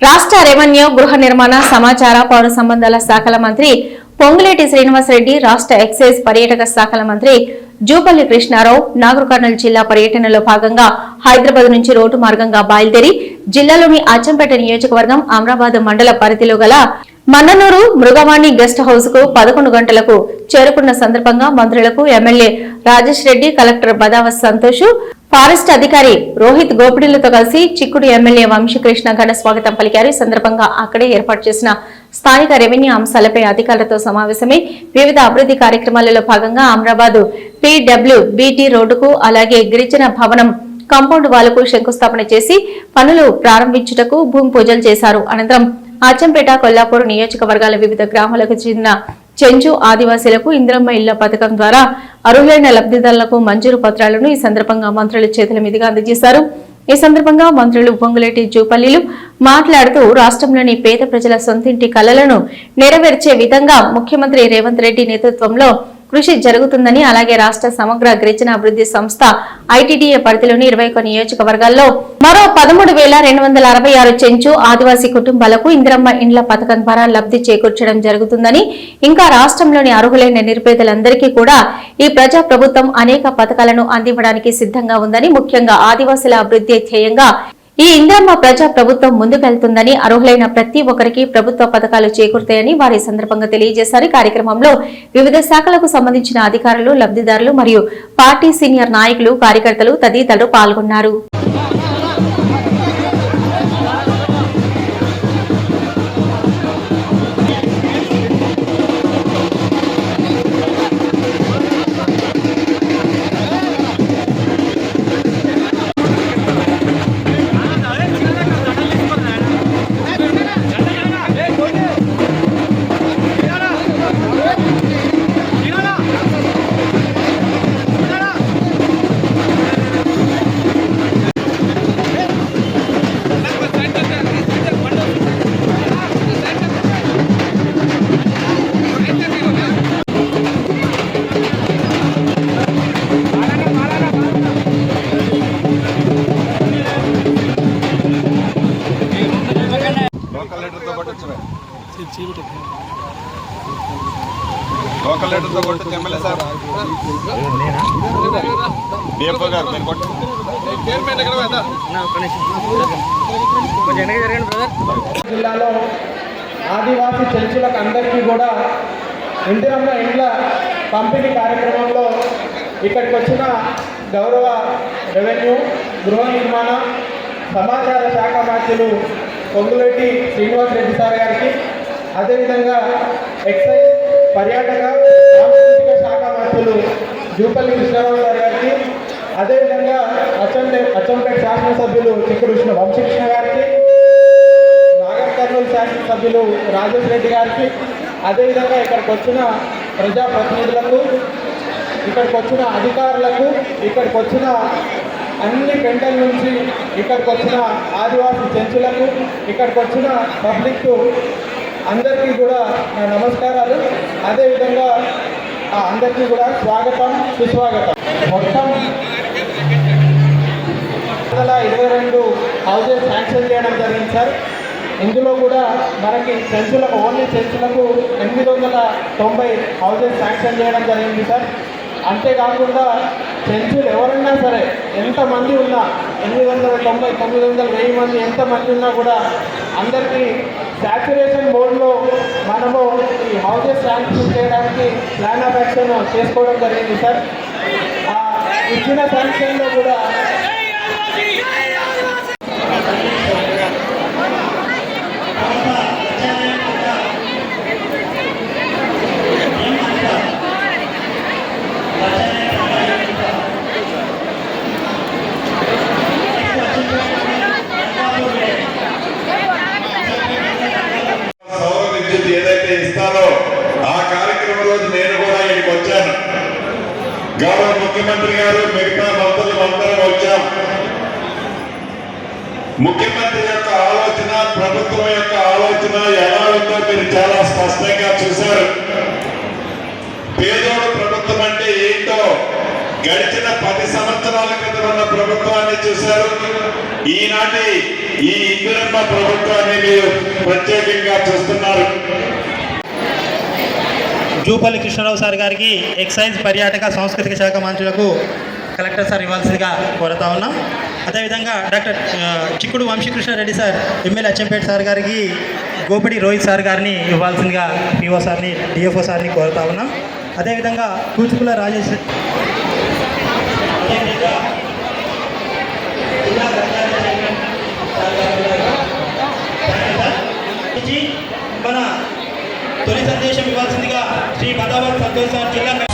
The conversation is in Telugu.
రాష్ట్ర రెవెన్యూ గృహ నిర్మాణ సమాచార పౌర సంబంధాల శాఖల మంత్రి పొంగులేటి శ్రీనివాసరెడ్డి రాష్ట్ర ఎక్సైజ్ పర్యాటక శాఖల మంత్రి జూపల్లి కృష్ణారావు నాగర్ కర్నూలు జిల్లా పర్యటనలో భాగంగా హైదరాబాద్ నుంచి రోడ్డు మార్గంగా బయలుదేరి జిల్లాలోని అచ్చంపేట నియోజకవర్గం అమరాబాద్ మండల పరిధిలో గల మన్ననూరు మృగవాణి గెస్ట్ హౌస్కు పదకొండు గంటలకు చేరుకున్న సందర్భంగా మంత్రులకు MLA Rajesh Reddy collector Badavath Santosh forest అధికారి రోహిత్ గోపిడిలతో కలిసి చిక్కుడు ఎమ్మెల్యే వంశీకృష్ణ ఘన స్వాగతం పలికారు. ఈ సందర్భంగా అక్కడే ఏర్పాటు చేసిన స్థానిక రెవెన్యూ అంశాలపై అధికారులతో సమావేశమై వివిధ అభివృద్ధి కార్యక్రమాలలో భాగంగా అమరాబాద్ పిడబ్ల్యూ బీటీ రోడ్డుకు అలాగే గిరిజన భవనం కాంపౌండ్ వాళ్ళకు శంకుస్థాపన చేసి పనులు ప్రారంభించుటకు భూమి పూజలు చేశారు. అనంతరం అచ్చంపేట కొల్లాపూర్ నియోజకవర్గాల వివిధ గ్రామాలకు చెందిన చెంచు ఆదివాసీలకు ఇంద్రమ్మ ఇళ్ళ పథకం ద్వారా అర్హులైన లబ్ధిదారులకు మంజూరు పత్రాలను ఈ సందర్భంగా మంత్రుల చేతుల మీదుగా అందజేశారు. ఈ సందర్భంగా మంత్రులు పొంగులేటి జూపల్లిలు మాట్లాడుతూ రాష్ట్రంలోని పేద ప్రజల సొంతింటి కలలను నెరవేర్చే విధంగా ముఖ్యమంత్రి రేవంత్ రెడ్డి నేతృత్వంలో కృషి జరుగుతుందని అలాగే రాష్ట్ర సమగ్ర గిరిజన అభివృద్ధి సంస్థ ఐటీడీఏ పరిధిలోని ఇరవై ఒక్క నియోజకవర్గాల్లో మరో పదమూడు వేల రెండు వందల అరవై ఆరు చెంచు ఆదివాసీ కుటుంబాలకు ఇందిరమ్మ ఇండ్ల పథకం ద్వారా లబ్ధి చేకూర్చడం జరుగుతుందని ఇంకా రాష్ట్రంలోని అర్హులైన నిరుపేదలందరికీ కూడా ఈ ప్రజా ప్రభుత్వం అనేక పథకాలను అందివ్వడానికి సిద్ధంగా ఉందని ముఖ్యంగా ఆదివాసుల అభివృద్ధి ధ్యేయంగా ఈ ఇందిరమ్మ ప్రజా ప్రభుత్వం ముందుకెళ్తుందని అర్హులైన ప్రతి ఒక్కరికి ప్రభుత్వ పథకాలు చేకూరుతాయని వారి సందర్భంగా తెలియజేశారు. కార్యక్రమంలో వివిధ శాఖలకు సంబంధించిన అధికారులు లబ్ధిదారులు మరియు పార్టీ సీనియర్ నాయకులు కార్యకర్తలు తదితరులు పాల్గొన్నారు. లోకల్ లెటర్తో పాటు వచ్చిన లోకల్ లీడర్తో కొట్టు ఎమ్మెల్యే సార్. డిఎఫ్ఓ గారు నేను కొట్టు. జిల్లాలో ఆదివాసీ చర్చలకు అందరికీ కూడా ఇందిరమ్మ ఇండ్ల పంపిణీ కార్యక్రమంలో ఇక్కడికి వచ్చిన గౌరవ రెవెన్యూ గృహ నిర్మాణ సమాచార శాఖ మంత్రులు పొంగులేటి శ్రీనివాస్ రెడ్డి సార్ గారికి అదేవిధంగా ఎక్సైజ్ పర్యాటక సాంస్కృతిక శాఖ మంత్రులు జూపల్లి కృష్ణారావు గారు గారికి అదేవిధంగా అచ్చంపే అచ్చంపేట శాసనసభ్యులు చిక్కుడు కృష్ణ వంశకృష్ణ గారికి నాగర్ కర్నూలు శాసనసభ్యులు రాజేష్ రెడ్డి గారికి అదేవిధంగా ఇక్కడికి వచ్చిన ప్రజాప్రతినిధులకు ఇక్కడికి వచ్చిన అధికారులకు ఇక్కడికి వచ్చిన అన్ని పెంటల నుంచి ఇక్కడికి వచ్చిన ఆదివాసీ చెంచులకు ఇక్కడికి వచ్చిన పబ్లిక్ అందరికీ కూడా నా నమస్కారాలు. అదేవిధంగా అందరికీ కూడా స్వాగతం సుస్వాగతం. మొత్తం వందల ఇరవై రెండు హౌజెస్ శాంక్షన్ చేయడం జరిగింది సార్. ఇందులో కూడా మనకి సెంచులకు ఓన్లీ సెంచులకు ఎనిమిది వందల తొంభై హౌజెస్ శాంక్షన్ చేయడం జరిగింది సార్. అంతేకాకుండా సెంచులు ఎవరైనా సరే ఎంతమంది ఉన్నా ఎనిమిది వందల తొంభై తొమ్మిది వందల వెయ్యి మంది ఎంతమంది ఉన్నా కూడా అందరికీ శాచురేషన్ మోడ్లో మనము ఈ హౌసెస్ శాంక్షన్ చేయడానికి ప్లాన్ ఆఫ్ యాక్షన్ చేసుకోవడం జరిగింది సార్ ఆ ఇచ్చిన శాంక్షన్లో కూడా సౌర విద్యుత్ ఏదైతే ఇస్తారో ఆ కార్యక్రమం రోజు నేను కూడా ఇక్కడికి వచ్చాను గౌరవ ముఖ్యమంత్రి గారు మిగతా మంత్రులు అందరం వచ్చాం. ముఖ్యమంత్రి యొక్క ఆలోచన ప్రభుత్వం యొక్క ఆలోచన ఎలా ఉందో మీరు చాలా స్పష్టంగా చూశారు. పేదోడు ప్రభుత్వం అంటే ఏంటో గడిచిన పది సంవత్సరాల క్రితం ఉన్న ప్రభుత్వాన్ని చూశారు. ఈనాటి ఈ ఇందిరమ్మ ప్రభుత్వాన్ని మీరు ప్రత్యేకంగా చూస్తున్నారు. జూపల్లి కృష్ణారావు సార్ గారికి ఎక్సైజ్ పర్యాటక సాంస్కృతిక శాఖ మంత్రులకు కలెక్టర్ సార్ ఇవ్వాల్సిందిగా కోరుతా ఉన్నాం. అదేవిధంగా doctor Chikkudu Vamshi Krishna Reddy sir MLA Achampet sir గారికి గోపిడి రోహిత్ సార్ గారిని ఇవ్వాల్సిందిగా పిఓ సార్ని డిఎఫ్ఓ సార్ని కోరుతా ఉన్నాం. అదేవిధంగా కూచుకుల రాజేష్ మన తొలి సందేశం ఇవ్వాల్సిందిగా శ్రీ బదావర్ సంతోష్ సార్ జిల్లా